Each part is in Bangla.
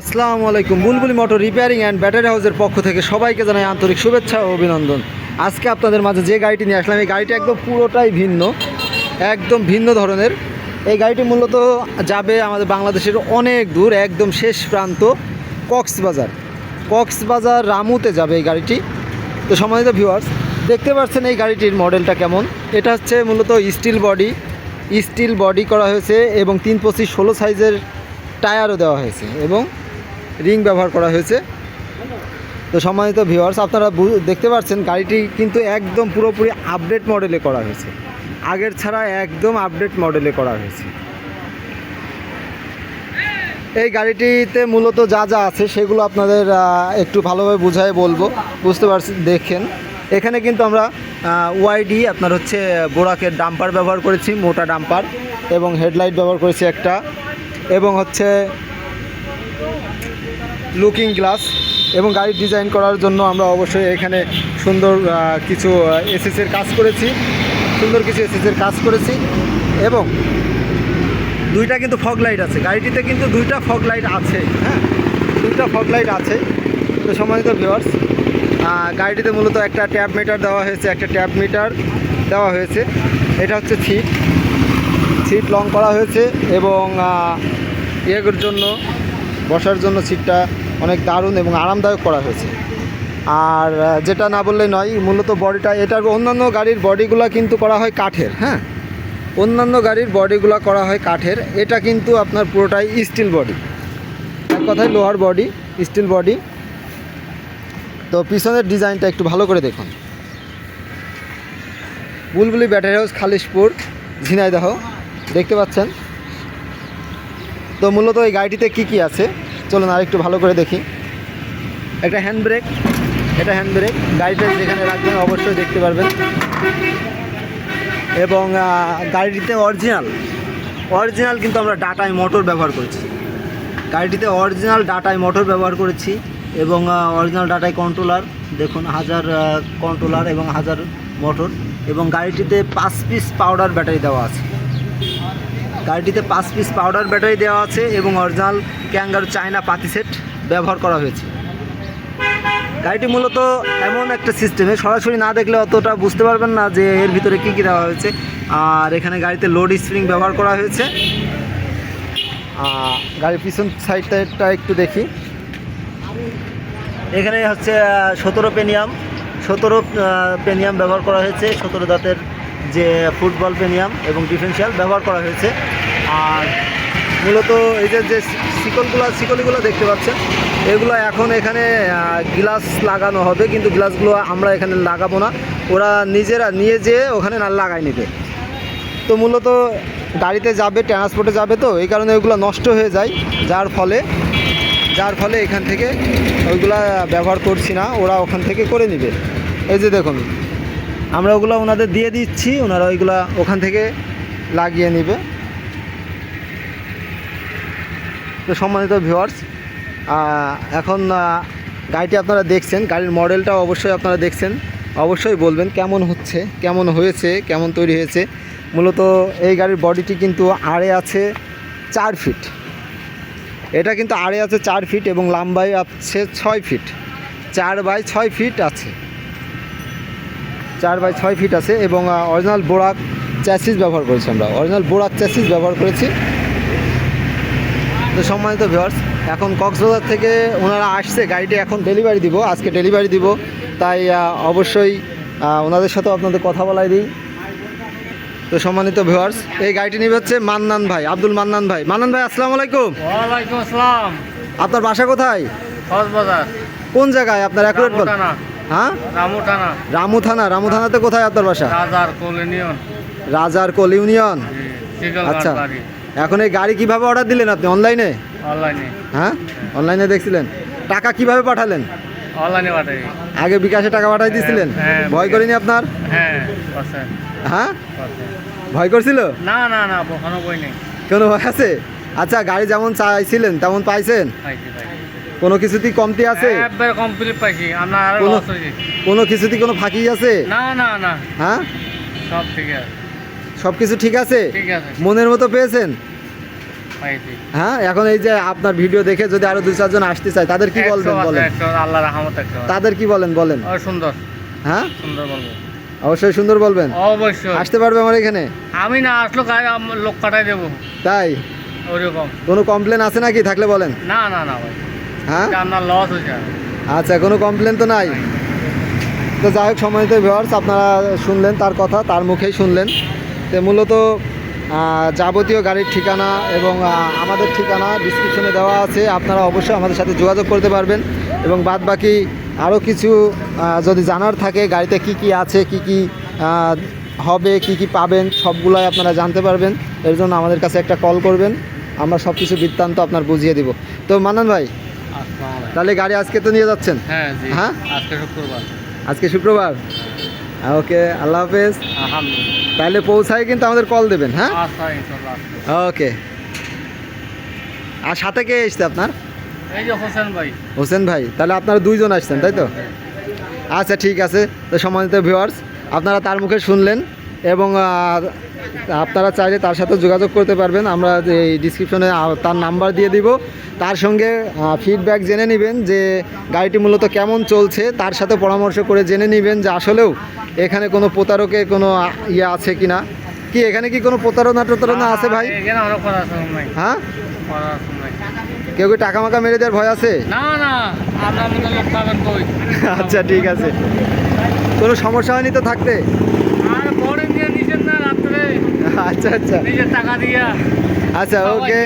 আসসালামু আলাইকুম। বুলবুলি মোটর রিপেয়ারিং অ্যান্ড ব্যাটারি হাউসের পক্ষ থেকে সবাইকে জানাই আন্তরিক শুভেচ্ছা ও অভিনন্দন। আজকে আপনাদের মাঝে যে গাড়িটি নিয়ে আসলাম, এই গাড়িটি একদম পুরোটাই ভিন্ন, একদম ভিন্ন ধরনের। এই গাড়িটি মূলত যাবে আমাদের বাংলাদেশের অনেক দূর, একদম শেষ প্রান্ত কক্সবাজার। কক্সবাজার রামুতে যাবে এই গাড়িটি। তো সম্মানিত ভিউয়ার্স দেখতে পাচ্ছেন এই গাড়িটির মডেলটা কেমন? এটা হচ্ছে মূলত স্টিল বডি স্টিল বডি করা হয়েছে এবং তিন পঁচিশ ষোলো সাইজের টায়ারও দেওয়া হয়েছে এবং রিং ব্যবহার করা হয়েছে। তো সম্মানিত ভিউয়ার্স, আপনারা দেখতে পাচ্ছেন, গাড়িটি কিন্তু একদম পুরোপুরি আপডেট মডেলে করা হয়েছে। আগের ছাড়া একদম আপডেট মডেলে করা হয়েছে। এই গাড়িটিতে মূলত যা যা আছে, সেগুলো আপনাদের একটু ভালোভাবে বুঝাই বলব। বুঝতে পারছি, দেখেন। এখানে কিন্তু আমরা ওয়াইডি আপনার হচ্ছে, বোরাকের ডাম্পার ব্যবহার করেছি, মোটা ডাম্পার, এবং হেডলাইট ব্যবহার করেছি একটা, এবং হচ্ছে লুকিং গ্লাস এবং গাড়ি ডিজাইন করার জন্য আমরা অবশ্যই এখানে সুন্দর কিছু এসএসের কাজ করেছি। সুন্দর কিছু এসএসের কাজ করেছি এবং দুইটা কিন্তু ফগ লাইট আছে। গাড়িটিতে কিন্তু দুইটা ফগ লাইট আছে হ্যাঁ? দুইটা ফগ লাইট আছে। তো সম্মানিত ভিউয়ার্স গাড়িটিতে মূলত একটা ট্যাপ মিটার দেওয়া হয়েছে, একটা ট্যাপ মিটার দেওয়া হয়েছে। এটা হচ্ছে সিট সিট লং করা হয়েছে এবং ইয়ের জন্য, বসার জন্য সিটটা অনেক দারুণ এবং আরামদায়ক করা হয়েছে। আর যেটা না বললে নয়, মূলত বডিটা, এটার অন্যান্য গাড়ির বডিগুলো কিন্তু করা হয় কাঠের হ্যাঁ? অন্যান্য গাড়ির বডিগুলো করা হয় কাঠের, এটা কিন্তু আপনার পুরোটাই স্টিল বডি এক কথায় লোহার বডি স্টিল বডি তো পিছনের ডিজাইনটা একটু ভালো করে দেখুন। বুলবুলি ব্যাটারি হাউস, খালিশপুর, ঝিনাইদহ, দেখতে পাচ্ছেন? তো মূলত এই গাড়িটিতে কি কি আছে? চলুন আর একটু ভালো করে দেখি। একটা হ্যান্ড ব্রেক এটা হ্যান্ড ব্রেক গাড়িটা যেখানে রাখবেন অবশ্যই দেখতে পারবেন। এবং গাড়িটিতে অরিজিনাল অরিজিনাল কিন্তু আমরা ডাটাই মোটর ব্যবহার করেছি। গাড়িটিতে অরিজিনাল ডাটাই মোটর ব্যবহার করেছি এবং অরিজিনাল ডাটাই কন্ট্রোলার দেখুন, হাজার কন্ট্রোলার এবং হাজার মোটর এবং গাড়িটিতে পাঁচ পিস পাউডার ব্যাটারি দেওয়া আছে। গাড়িটিতে পাঁচ পিস পাউডার ব্যাটারি দেওয়া আছে এবং অরিজিনাল ক্যাঙ্গারু চায়না পাতি সেট ব্যবহার করা হয়েছে। গাড়িটি মূলত এমন একটা সিস্টেমে সরাসরি না দেখলে অতটা বুঝতে পারবেন না যে এর ভিতরে কী কী দেওয়া হয়েছে। আর এখানে গাড়িতে লোড স্প্রিং ব্যবহার করা হয়েছে। গাড়ির পিছন সাইডটা একটু দেখি। এখানে হচ্ছে সতেরো পেনিয়াম। সতেরো পেনিয়াম ব্যবহার করা হয়েছে। সতেরো দাঁতের যে ফুটবল পেনিয়াম এবং ডিফেন্সিয়াল ব্যবহার করা হয়েছে। আর মূলত এই যে যে শিকলগুলো শিকলগুলো দেখতে পাচ্ছেন, এগুলো এখন এখানে গ্লাস লাগানো হবে, কিন্তু গ্লাসগুলো আমরা এখানে লাগাবো না। ওরা নিজেরা নিয়ে যেয়ে ওখানে না লাগাই নেবে তো মূলত গাড়িতে যাবে, ট্রান্সপোর্টে যাবে তো, এই কারণে ওইগুলো নষ্ট হয়ে যায়। যার ফলে যার ফলে এখান থেকে ওইগুলা ব্যবহার করছি না, ওরা ওখান থেকে করে নেবে। এই যে দেখুন, আমরা ওগুলো ওনাদের দিয়ে দিচ্ছি, ওনারা ওইগুলা ওখান থেকে লাগিয়ে নেবে। তো সম্মানিত ভিউয়ার্স এখন গাড়িটি আপনারা দেখছেন, গাড়ির মডেলটা অবশ্যই আপনারা দেখছেন, অবশ্যই বলবেন কেমন হচ্ছে, কেমন হয়েছে, কেমন তৈরি হয়েছে। মূলত এই গাড়ির বডিটি কিন্তু আড়ে আছে চার ফিট এটা কিন্তু আড়ে আছে চার ফিট এবং লাম্বাই আছে ছয় ফিট চার বাই ছয় ফিট আছে। চার বাই ছয় ফিট আছে এবং অরিজিনাল বোরাক চ্যাসিস ব্যবহার করেছি আমরা। অরিজিনাল বোরাক চ্যাসিস ব্যবহার করেছি। তো সম্মানিত ভিউয়ার্স এখন কক্সবাজার থেকে ওনারা আসছে গাড়িটি এখন ডেলিভারি দিব আজকে ডেলিভারি দিব। তাই অবশ্যই ওনাদের সাথে আপনাদের কথা বলাই দিই। তো সম্মানিত ভিউয়ার্স এই গাড়িটি নিবে হচ্ছে মান্নান ভাই আব্দুল মান্নান ভাই। মান্নান ভাই আসসালামু আলাইকুম। ওয়ালাইকুম আসসালাম। আপনার বাসা কোথায়? কক্সবাজার। কোন জায়গায়? আপনার অ্যাকুরেট বল হ্যাঁ? রামুটানা রামু থানা রামু থানাতে কোথায় আপনার বাসা? রাজার কোলিনিয়ন রাজার কোল ইউনিয়ন আচ্ছা। এখন এই গাড়ি কীভাবে অর্ডার দিলেন আপনি? অনলাইনে অনলাইনে হ্যাঁ? অনলাইনে দেখছিলেন? টাকা কীভাবে পাঠালেন? অনলাইনে পাঠাই আগে বিকাশে টাকা পাঠাই দিয়েছিলেন হ্যাঁ, ভয় করিনি আপনার? হ্যাঁ হ্যাঁ? ভয় করছিল? না না না কোনো বই নেই। কোনো ভয় আছে? আচ্ছা গাড়ি যেমন চাইছিলেন তেমন পাইছেন? পাইছি পাইছি। কোনো কিছুতেই কমতি আছে? একবার কমপ্লিট পাইছি আমরা আরও কোনো কিছুতেই কোনো ফাঁকি আছে? না না না। হ্যাঁ? সব ঠিক আছে। সব কিছু ঠিক আছে। মনের মতো পেয়েছেন? হ্যাঁ এখন এই যে আপনার ভিডিও দেখে যদি আরও দুই চারজন আসতে চায় তাদের কি বলবেন বলেন? রহমত তাদের কি বলেন বলেন? সুন্দর। হ্যাঁ? সুন্দর বলব। অবশ্যই সুন্দর বলবেন। অবশ্যই। আসতে পারবে আমার এখানে? আমি না আসলো লোক কাটাই দেবো। তাই? ওইরকম কোনো কমপ্লেন আছে নাকি থাকলে বলেন? না না না ভাই। হ্যাঁ? আপনার লস হয়েছে আচ্ছা কোনো কমপ্লেন তো নাই? তো যাই হোক সময়ত ভিওয়ার্স আপনারা শুনলেন তার কথা তার মুখেই শুনলেন। তো মূলত যাবতীয় গাড়ির ঠিকানা এবং আমাদের ঠিকানা ডিসক্রিপশনে দেওয়া আছে। আপনারা অবশ্যই আমাদের সাথে যোগাযোগ করতে পারবেন এবং বাদ বাকি আরও কিছু যদি জানার থাকে গাড়িতে কি কি আছে কি কি হবে কি কি পাবেন সবগুলাই আপনারা জানতে পারবেন। এর জন্য আমাদের কাছে একটা কল করবেন। আমরা সব কিছু বৃত্তান্ত আপনার বুঝিয়ে দিব। তো মান্নান ভাই তাহলে গাড়ি আজকে তো নিয়ে যাচ্ছেন? হ্যাঁ হ্যাঁ? আজকে শুক্রবার। আজকে শুক্রবার? ওকে আল্লাহ হাফেজ। আলহামদুলিল্লাহ। তাহলে পৌঁছায় কিন্তু আমাদের কল দেবেন হ্যাঁ? আচ্ছা ইনশাল্লাহ আসবে। ওকে আর সাথে কে এসছে আপনার? এই যে হোসেন ভাই। হোসেন ভাই তাহলে আপনারা দুইজন আসছেন তাই তো? আচ্ছা ঠিক আছে তো সম্মানিত ভিউয়ার্স আপনারা তার মুখে শুনলেন এবং আপনারা চাইলে তার সাথে যোগাযোগ করতে পারবেন। আমরা এই ডিসক্রিপশনে তার নাম্বার দিয়ে দিব। তার সঙ্গে ফিডব্যাক জেনে নেবেন যে গাড়িটি মূলত কেমন চলছে। তার সাথে পরামর্শ করে জেনে নেবেন যে আসলেও এখানে কোনো প্রতারকের কোনো ইয়ে আছে কি না কি এখানে কি কোনো প্রতারণা টতারণা আছে ভাই? হ্যাঁ। কেউ কি টাকা মাকা মেরে দেওয়ার ভয় আছে? আচ্ছা ঠিক আছে। কোনো সমস্যা হয়নি তো থাকতে? আচ্ছা আচ্ছা। আচ্ছা ওকে।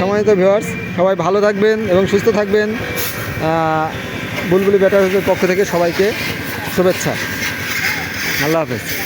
সময় তো কি। সবাই ভালো থাকবেন এবং সুস্থ থাকবেন। বুলবুলি ব্যাটার পক্ষ থেকে সবাইকে শুভেচ্ছা। আল্লাহ হাফেজ।